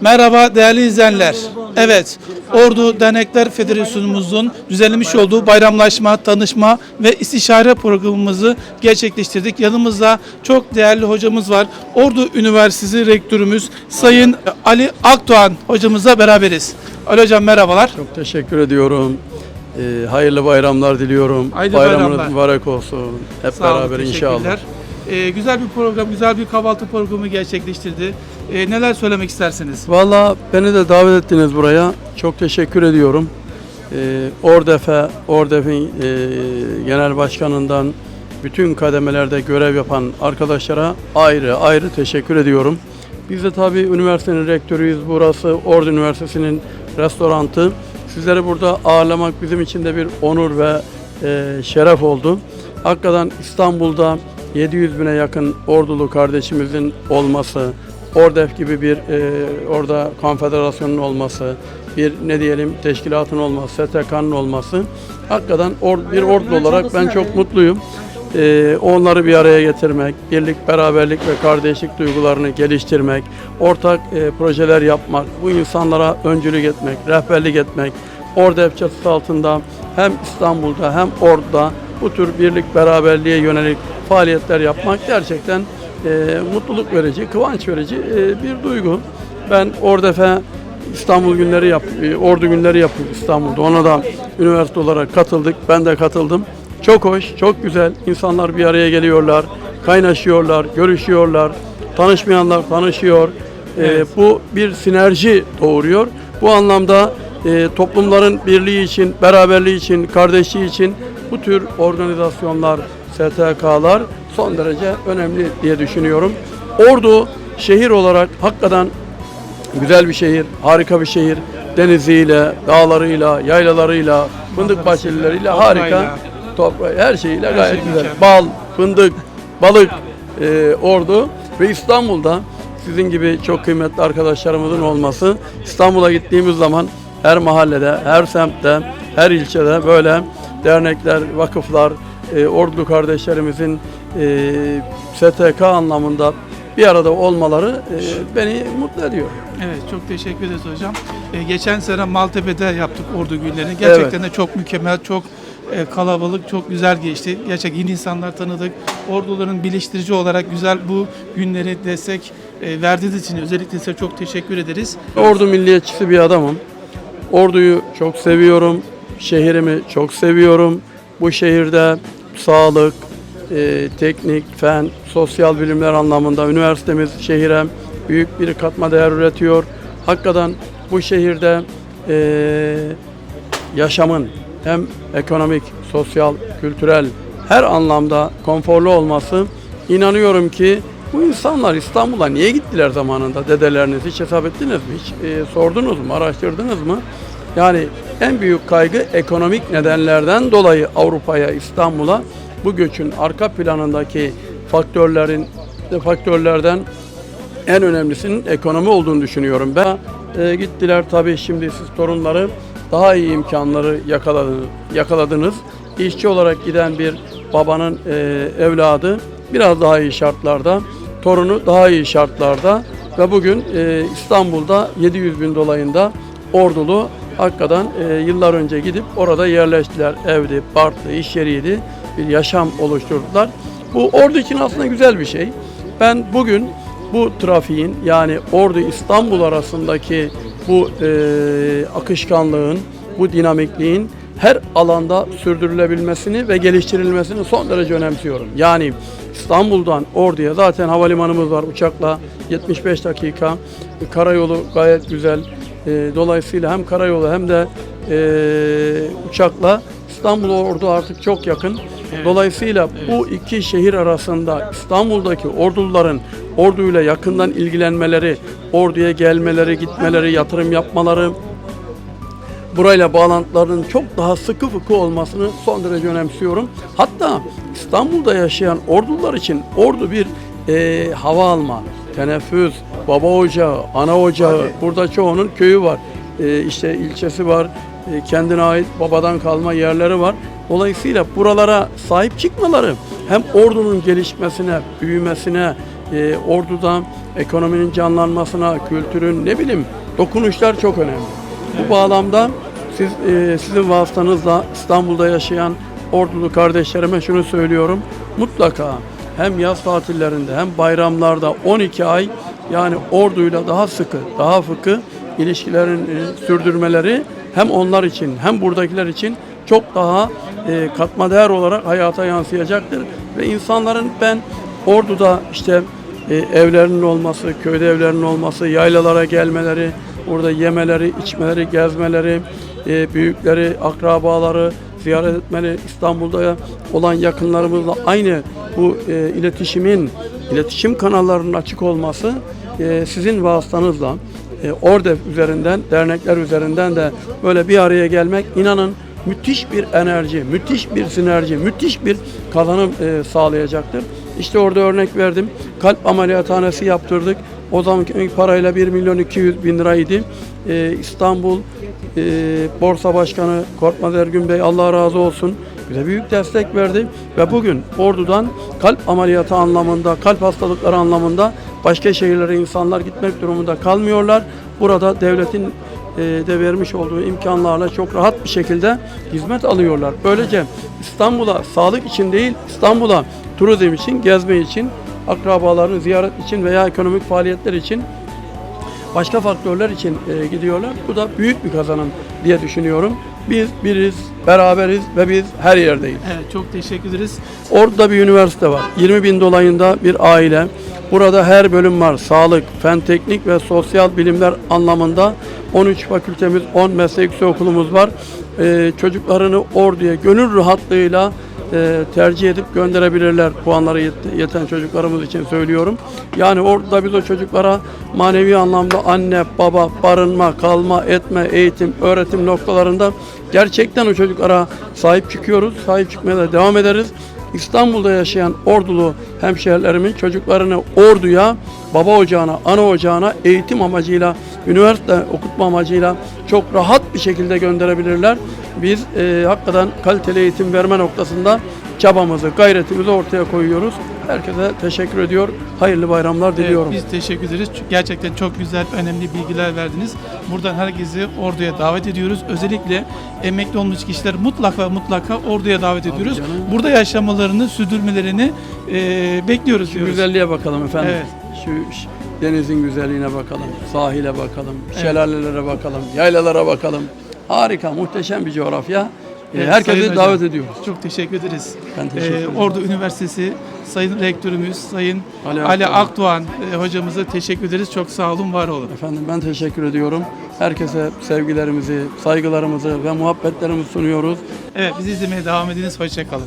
Merhaba değerli izleyenler. Evet, Ordu Dernekler Federasyonumuzun düzenlemiş olduğu bayramlaşma, tanışma ve istişare programımızı gerçekleştirdik. Yanımızda çok değerli hocamız var. Ordu Üniversitesi Rektörümüz Sayın Ali Akdoğan hocamızla beraberiz. Ali hocam merhabalar. Çok teşekkür ediyorum. Ee, hayırlı bayramlar diliyorum. Hayırlı Bayramınız bayramlar. mübarek olsun. Hep Sağ olun, beraber inşallah. Ee, güzel bir program, güzel bir kahvaltı programı gerçekleştirdi. Ee, neler söylemek istersiniz? Valla beni de davet ettiniz buraya. Çok teşekkür ediyorum. Ee, Ordefe, Ordef'in e, genel başkanından bütün kademelerde görev yapan arkadaşlara ayrı ayrı teşekkür ediyorum. Biz de tabii üniversitenin rektörüyüz. Burası Ordu Üniversitesi'nin restorantı. Sizleri burada ağırlamak bizim için de bir onur ve e, şeref oldu. Hakikaten İstanbul'da 700 bine yakın ordulu kardeşimizin olması, Ordef gibi bir e, orada konfederasyonun olması, bir ne diyelim teşkilatın olması, STK'nın olması hakikaten or- bir ordu olarak ben çok mutluyum. E, onları bir araya getirmek, birlik, beraberlik ve kardeşlik duygularını geliştirmek, ortak e, projeler yapmak, bu insanlara öncülük etmek, rehberlik etmek, Ordef çatısı altında hem İstanbul'da hem Ordu'da bu tür birlik beraberliğe yönelik faaliyetler yapmak gerçekten e, mutluluk verici, kıvanç verici e, bir duygu. Ben Ordef'e İstanbul günleri yap, e, Ordu günleri yapıyor İstanbul'da. Ona da üniversite olarak katıldık. Ben de katıldım. Çok hoş, çok güzel. İnsanlar bir araya geliyorlar, kaynaşıyorlar, görüşüyorlar. Tanışmayanlar tanışıyor. E, bu bir sinerji doğuruyor. Bu anlamda e, toplumların birliği için, beraberliği için, kardeşliği için bu tür organizasyonlar, STK'lar son derece önemli diye düşünüyorum. Ordu şehir olarak hakikaten güzel bir şehir, harika bir şehir. Deniziyle, dağlarıyla, yaylalarıyla, fındık bahçeleriyle harika. Toprağı, her şeyiyle gayet şey güzel. mükemmel. Bal, fındık, balık, e, Ordu ve İstanbul'da sizin gibi çok kıymetli arkadaşlarımızın olması. İstanbul'a gittiğimiz zaman her mahallede, her semtte, her ilçede böyle dernekler, vakıflar, e, Ordu kardeşlerimizin e, STK anlamında bir arada olmaları e, beni mutlu ediyor. Evet çok teşekkür ederiz hocam. Ee, geçen sene Maltepe'de yaptık Ordu günlerini. Gerçekten de çok mükemmel, çok e, kalabalık, çok güzel geçti. Gerçek yeni insanlar tanıdık. Orduların birleştirici olarak güzel bu günleri destek e, verdiğiniz için özellikle size çok teşekkür ederiz. Ordu milliyetçisi bir adamım. Orduyu çok seviyorum. Şehrimi çok seviyorum. Bu şehirde sağlık, e, teknik, fen, sosyal bilimler anlamında üniversitemiz şehire büyük bir katma değer üretiyor. Hakikaten bu şehirde e, yaşamın hem ekonomik, sosyal, kültürel her anlamda konforlu olması inanıyorum ki bu insanlar İstanbul'a niye gittiler zamanında dedeleriniz hiç hesap ettiniz mi? Hiç e, sordunuz mu, araştırdınız mı? Yani en büyük kaygı ekonomik nedenlerden dolayı Avrupa'ya, İstanbul'a bu göçün arka planındaki faktörlerin faktörlerden en önemlisinin ekonomi olduğunu düşünüyorum. Ben e, gittiler tabii şimdi siz torunları daha iyi imkanları yakaladınız. yakaladınız. İşçi olarak giden bir babanın e, evladı biraz daha iyi şartlarda, torunu daha iyi şartlarda ve bugün e, İstanbul'da 700 bin dolayında ordulu hakikaten e, yıllar önce gidip orada yerleştiler. Evdi, parktı, iş yeriydi. Bir yaşam oluşturdular. Bu ordu için aslında güzel bir şey. Ben bugün bu trafiğin yani Ordu İstanbul arasındaki bu e, akışkanlığın, bu dinamikliğin her alanda sürdürülebilmesini ve geliştirilmesini son derece önemsiyorum. Yani İstanbul'dan Ordu'ya zaten havalimanımız var uçakla 75 dakika. Karayolu gayet güzel. E, dolayısıyla hem karayolu hem de e, uçakla İstanbul Ordu artık çok yakın. Dolayısıyla bu iki şehir arasında İstanbul'daki orduların orduyla yakından ilgilenmeleri, orduya gelmeleri, gitmeleri, yatırım yapmaları, burayla bağlantılarının çok daha sıkı fıkı olmasını son derece önemsiyorum. Hatta İstanbul'da yaşayan ordular için ordu bir e, hava alma, teneffüs, baba ocağı, ana ocağı, burada çoğunun köyü var. E, işte ilçesi var, e, kendine ait babadan kalma yerleri var. Dolayısıyla buralara sahip çıkmaları hem ordunun gelişmesine, büyümesine, e, orduda ekonominin canlanmasına, kültürün ne bileyim dokunuşlar çok önemli. Bu bağlamda siz e, sizin vasıtanızla İstanbul'da yaşayan ordulu kardeşlerime şunu söylüyorum. Mutlaka hem yaz tatillerinde hem bayramlarda 12 ay yani orduyla daha sıkı, daha fıkı ilişkilerin e, sürdürmeleri hem onlar için hem buradakiler için çok daha e, katma değer olarak hayata yansıyacaktır. Ve insanların ben Ordu'da işte e, evlerinin olması, köyde evlerinin olması, yaylalara gelmeleri, orada yemeleri, içmeleri, gezmeleri, e, büyükleri, akrabaları ziyaret etmeleri, İstanbul'da olan yakınlarımızla aynı bu e, iletişimin, iletişim kanallarının açık olması e, sizin vasıtanızla e, orada üzerinden, dernekler üzerinden de böyle bir araya gelmek inanın müthiş bir enerji, müthiş bir sinerji, müthiş bir kazanım e, sağlayacaktır. İşte orada örnek verdim. Kalp ameliyathanesi yaptırdık. O zamanki parayla 1 milyon 200 bin liraydı. E, İstanbul e, Borsa Başkanı Korkmaz Ergün Bey Allah razı olsun bize büyük destek verdi ve bugün Ordu'dan kalp ameliyatı anlamında, kalp hastalıkları anlamında başka şehirlere insanlar gitmek durumunda kalmıyorlar. Burada devletin e, de vermiş olduğu imkanlarla çok rahat bir şekilde hizmet alıyorlar. Böylece İstanbul'a sağlık için değil, İstanbul'a turizm için, gezme için, akrabalarını ziyaret için veya ekonomik faaliyetler için başka faktörler için e, gidiyorlar. Bu da büyük bir kazanım diye düşünüyorum. Biz biriz, beraberiz ve biz her yerdeyiz. Evet çok teşekkür ederiz. Orada bir üniversite var. 20 bin dolayında bir aile. Burada her bölüm var. Sağlık, fen teknik ve sosyal bilimler anlamında 13 fakültemiz, 10 meslek yüksek okulumuz var. Ee, çocuklarını orduya gönül rahatlığıyla e, tercih edip gönderebilirler puanları yet- yeten çocuklarımız için söylüyorum. Yani orada biz o çocuklara manevi anlamda anne, baba, barınma, kalma, etme, eğitim, öğretim noktalarında gerçekten o çocuklara sahip çıkıyoruz. Sahip çıkmaya da devam ederiz. İstanbul'da yaşayan ordulu hemşehrilerimin çocuklarını orduya, baba ocağına, ana ocağına eğitim amacıyla, üniversite okutma amacıyla çok rahat bir şekilde gönderebilirler. Biz e, hakikaten kaliteli eğitim verme noktasında çabamızı, gayretimizi ortaya koyuyoruz. Herkese teşekkür ediyor. Hayırlı bayramlar diliyorum. Evet, biz teşekkür ederiz. Gerçekten çok güzel, önemli bilgiler verdiniz. Buradan herkesi orduya davet ediyoruz. Özellikle emekli olmuş kişiler mutlaka mutlaka orduya davet ediyoruz. Burada yaşamalarını, sürdürmelerini e, bekliyoruz Şu diyoruz. güzelliğe bakalım efendim. Evet. Şu denizin güzelliğine bakalım, sahile bakalım, şelalelere bakalım, yaylalara bakalım. Harika, muhteşem bir coğrafya. Ee, Evet, Herkesi Sayın davet Hocam, ediyoruz. Çok teşekkür ederiz. Ben teşekkür ederim. Ordu Üniversitesi Sayın Rektörümüz Sayın Ali Ali, Akdoğan. Akdoğan e, hocamıza teşekkür ederiz. Çok sağ olun, var olun. Efendim ben teşekkür ediyorum. Herkese sevgilerimizi, saygılarımızı ve muhabbetlerimizi sunuyoruz. Evet, bizi izlemeye devam ediniz. Hoşçakalın.